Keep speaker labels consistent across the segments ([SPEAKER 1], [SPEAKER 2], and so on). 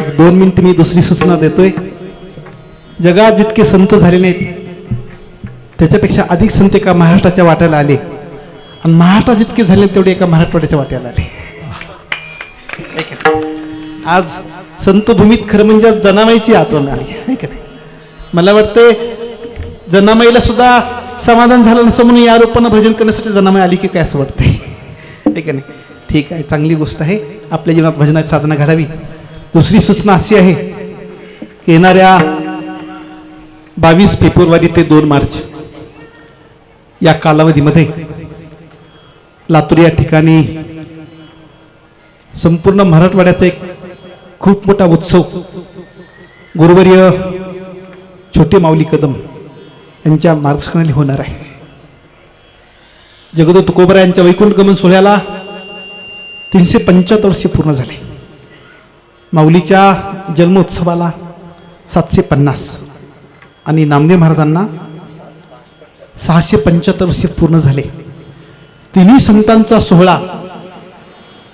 [SPEAKER 1] दोन मिनिट मी दुसरी सूचना देतोय. जगात जितके संत झाले नाहीत त्याच्यापेक्षा अधिक संत एका महाराष्ट्राच्या वाट्याला आले. आणि महाराष्ट्रात जितके झाले तेवढे एका मराठवाड्याच्या वाट्याला आले. आज संत भूमीत खरं म्हणजे जनामाईची आठवण आली. का नाही? मला वाटते जनामाईला सुद्धा समाधान झालं नसं म्हणून या रूपानं भजन करण्यासाठी जनामाई आली की काय असं वाटतंय? नाही? ठीक आहे चांगली गोष्ट आहे. आपल्या जीवनात भजनाची साधना घडावी. दुसरी सूचना अशी आहे की येणाऱ्या बावीस फेब्रुवारी ते दोन मार्च या कालावधीमध्ये लातूर या ठिकाणी संपूर्ण मराठवाड्याचा एक खूप मोठा उत्सव गुरुवर्य छोटे माऊली कदम यांच्या मार्गदर्शनाने होणार आहे. जगदो तुकोबरा यांच्या वैकुंठ गमन सोहळ्याला तीनशे पंच्याहत्तर वर्षे पूर्ण झाले. माऊलीच्या जन्मोत्सवाला सातशे पन्नास. आणि नामदेव महाराजांना सहाशे पंच्याहत्तर वर्षे पूर्ण झाले. तिन्ही संतांचा सोहळा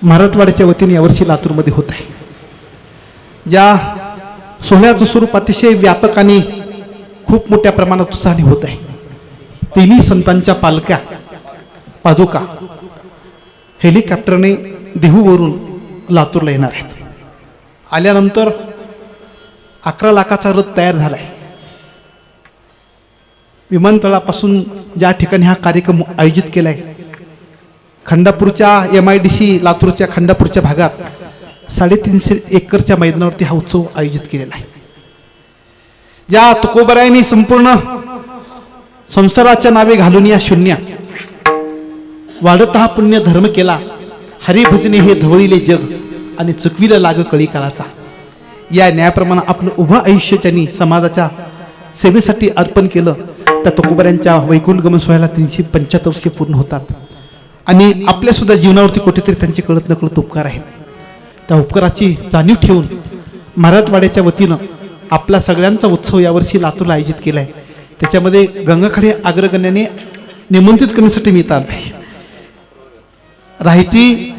[SPEAKER 1] मराठवाड्याच्या वतीने यावर्षी लातूरमध्ये होत आहे. या सोहळ्याचं स्वरूप अतिशय व्यापक आणि खूप मोठ्या प्रमाणात उत्साहाने होत आहे. तिन्ही संतांच्या पालक्या पादुका हेलिकॉप्टरने देहूवरून लातूरला येणार आहेत. आल्यानंतर अकरा लाखाचा रथ तयार झाला आहे विमानतळापासून ज्या ठिकाणी हा कार्यक्रम आयोजित केला आहे खंडापूरच्या एम आय डी सी लातूरच्या खंडापूरच्या भागात साडेतीनशे एकरच्या मैदानावरती हा उत्सव आयोजित केलेला आहे. ज्या तुकोबरायांनी संपूर्ण संसाराच्या नावे घालून या शून्य वाढत हा पुण्य धर्म केला हरिभजने हे धवळीले जग. आणि चुकविलं लाग कळी काळाचा या न्यायाप्रमाणे आपलं उभं आयुष्य त्यांनी समाजाच्या सेवेसाठी अर्पण केलं त्या तुकोबऱ्यांच्या वैकुंठ गमन सोहळ्याला तीनशे पंच्याहत्तर वर्षे पूर्ण होतात. आणि आपल्या सुद्धा जीवनावरती कुठेतरी त्यांचे कळत नकळत उपकार आहेत. त्या उपकाराची जाणीव ठेवून मराठवाड्याच्या वतीनं आपला सगळ्यांचा उत्सव यावर्षी लातूरला आयोजित केला आहे त्याच्यामध्ये गंगाखडे अग्रगण्याने निमंत्रित करण्यासाठी मी येत आलो आहे राहायची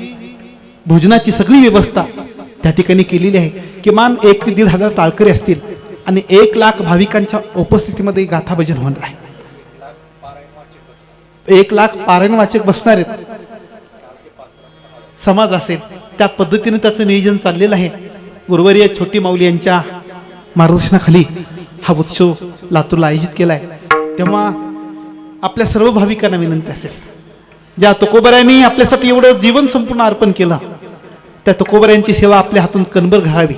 [SPEAKER 1] भोजनाची सगळी व्यवस्था त्या ठिकाणी केलेली आहे. किमान एक ते दीड हजार टाळकरी असतील आणि एक लाख भाविकांच्या उपस्थितीमध्ये गाथा भजन होणार आहे. एक लाख पारायण वाचक बसणार आहेत. समाज असेल त्या पद्धतीने त्याचं नियोजन चाललेलं आहे. गुरुवर्य छोटी माऊली यांच्या मार्गदर्शनाखाली हा उत्सव लातूरला आयोजित केला आहे. तेव्हा आपल्या सर्व भाविकांना विनंती असेल. ज्या तुकोबऱ्यांनी आपल्यासाठी एवढं जीवन संपूर्ण अर्पण केलं त्या तुकोबऱ्यांची सेवा आपल्या हातून कणभर घालावी.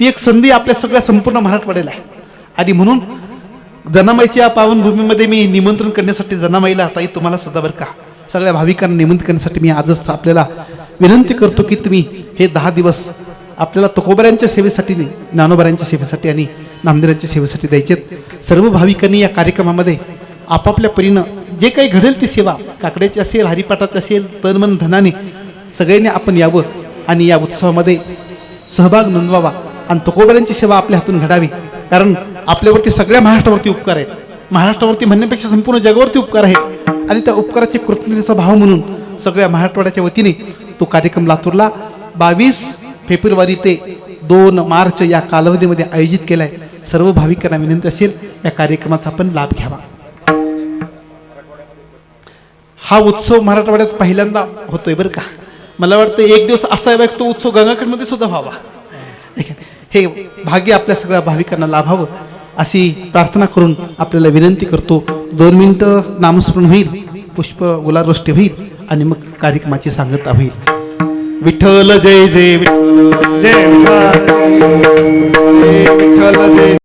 [SPEAKER 1] ती एक संधी आपल्या सगळ्या संपूर्ण मराठवाड्याला आहे. आणि म्हणून जनामाईच्या पावनभूमीमध्ये मी निमंत्रण करण्यासाठी जनामाईला ताई तुम्हाला सुद्धा बरं का सगळ्या भाविकांना निमंत्रित करण्यासाठी मी आजच आपल्याला विनंती करतो की तुम्ही हे दहा दिवस आपल्याला तुकोबऱ्यांच्या सेवेसाठी ज्ञानोबऱ्यांच्या सेवेसाठी आणि नामदेवांच्या सेवेसाठी द्यायचेत. सर्व भाविकांनी या कार्यक्रमामध्ये आपापल्या परीनं जे काही घडेल ती सेवा काकड्याची असेल हरिपाठाची असेल तन मन धनाने सगळ्यांनी आपण यावं. आणि या उत्सवामध्ये सहभाग नोंदवावा आणि तुकोबऱ्यांची सेवा आपल्या हातून घडावी. कारण आपल्यावरती सगळ्या महाराष्ट्रावरती उपकार आहेत. महाराष्ट्रावरती म्हणण्यापेक्षा संपूर्ण जगावरती उपकार आहेत. आणि त्या उपकाराचे कृतज्ञतेचा भाव म्हणून सगळ्या महाराष्ट्रवाड्याच्या वतीने तो कार्यक्रम लातूरला बावीस फेब्रुवारी ते दोन मार्च या कालावधीमध्ये आयोजित केला आहे सर्व भाविकांना विनंती असेल या कार्यक्रमाचा आपण लाभ घ्यावा. हा उत्सव मराठवाड्यात पहिल्यांदा होतोय बरं का? मला वाटतं एक दिवस असा एक तो उत्सव गंगाखेडमध्ये सुद्धा व्हावा. हे भाग्य आपल्या सगळ्या भाविकांना लाभावं अशी प्रार्थना करून आपल्याला विनंती करतो. दोन मिनिटं नामस्मरण होईल पुष्प गुलालवृष्टी होईल आणि मग कार्यक्रमाची सांगता होईल. विठ्ठल जय जय विठ्ठल
[SPEAKER 2] जय विठ्ठल
[SPEAKER 1] विठ्ठल जय.